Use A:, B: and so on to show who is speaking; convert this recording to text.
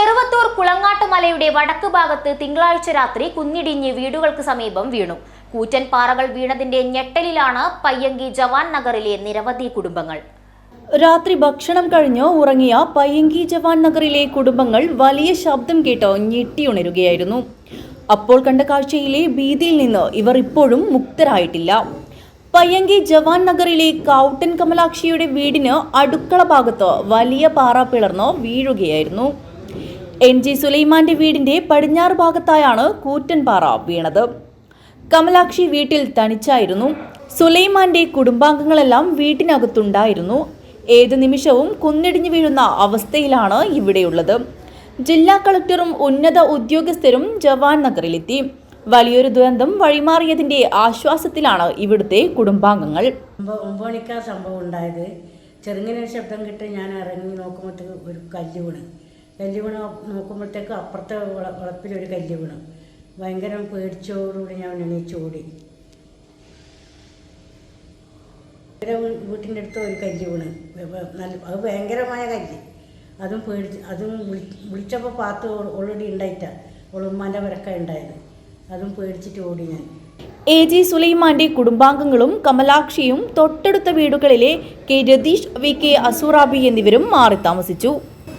A: ചെറുവത്തൂർ കുളങ്ങാട്ടുമലയുടെ വടക്ക് ഭാഗത്ത് തിങ്കളാഴ്ച രാത്രി കുന്നിടിഞ്ഞ് വീടുകൾക്ക് സമീപം വീണു. കൂറ്റൻ പാറകൾ വീണതിന്റെ ഞെട്ടലിലാണ് പയ്യങ്കി ജവാൻ നഗറിലെ നിരവധി കുടുംബങ്ങൾ.
B: രാത്രി ഭക്ഷണം കഴിഞ്ഞ് ഉറങ്ങിയ പയ്യങ്കി ജവാൻ നഗറിലെ കുടുംബങ്ങൾ വലിയ ശബ്ദം കേട്ട് ഞെട്ടിയുണരുകയായിരുന്നു. അപ്പോൾ കണ്ട കാഴ്ചയിലെ ഭീതിയിൽ നിന്ന് ഇവർ ഇപ്പോഴും മുക്തരായിട്ടില്ല. പയ്യങ്കി ജവാൻ നഗറിലെ കൗട്ടൻ കമലാക്ഷിയുടെ വീടിന് അടുക്കള ഭാഗത്ത് വലിയ പാറ പിളർന്ന് വീഴുകയായിരുന്നു. എൻ ജി സുലൈമാന്റെ വീടിന്റെ പടിഞ്ഞാറ് ഭാഗത്തായാണ് കൂറ്റൻപാറ വീണത്. കമലാക്ഷി വീട്ടിൽ തനിച്ചായിരുന്നു. സുലൈമാന്റെ കുടുംബാംഗങ്ങളെല്ലാം വീട്ടിനകത്തുണ്ടായിരുന്നു. ഏത് നിമിഷവും കുന്നിടിഞ്ഞു വീഴുന്ന അവസ്ഥയിലാണ് ഇവിടെയുള്ളത്. ജില്ലാ കളക്ടറും ഉന്നത ഉദ്യോഗസ്ഥരും ജവാൻ നഗറിലെത്തി. വലിയൊരു ദുരന്തം വഴിമാറിയതിന്റെ ആശ്വാസത്തിലാണ് ഇവിടുത്തെ കുടുംബാംഗങ്ങൾ.
C: ഒമ്പ ഒമ്പത് സംഭവം ഉണ്ടായത്. ചെറുങ്ങനെ ശബ്ദം കിട്ടി ഞാൻ ഇറങ്ങി നോക്കുമ്പോഴത്തേക്ക് ഒരു കല്ല് വീണ്. കല്ല് വീണ് നോക്കുമ്പോഴത്തേക്ക് അപ്പുറത്തെ വള- വളപ്പിലൊരു കല്ല് വീണ് ഭയങ്കര പേടിച്ചോടുകൂടി ഞാൻ എണീച്ചോടി വീട്ടിന്റെ അടുത്ത് ഒരു കല്ല് വീണ് നല്ല അത് ഭയങ്കരമായ കല്ല്. അതും പേടിച്ച് അതും വിളി വിളിച്ചപ്പോൾ പാത്ത് ഓൾറെഡി ഉണ്ടായിട്ടാ. ഒളുമ്മാന്റെ വരക്ക ഉണ്ടായത്. അതും പേടിച്ചിട്ട് ഓടി ഞാൻ.
B: എ ജി സുലൈമാന്റെ കുടുംബാംഗങ്ങളും കമലാക്ഷിയും തൊട്ടടുത്ത വീടുകളിലെ K Ratheesh V K Asurabi എന്നിവരും മാറി താമസിച്ചു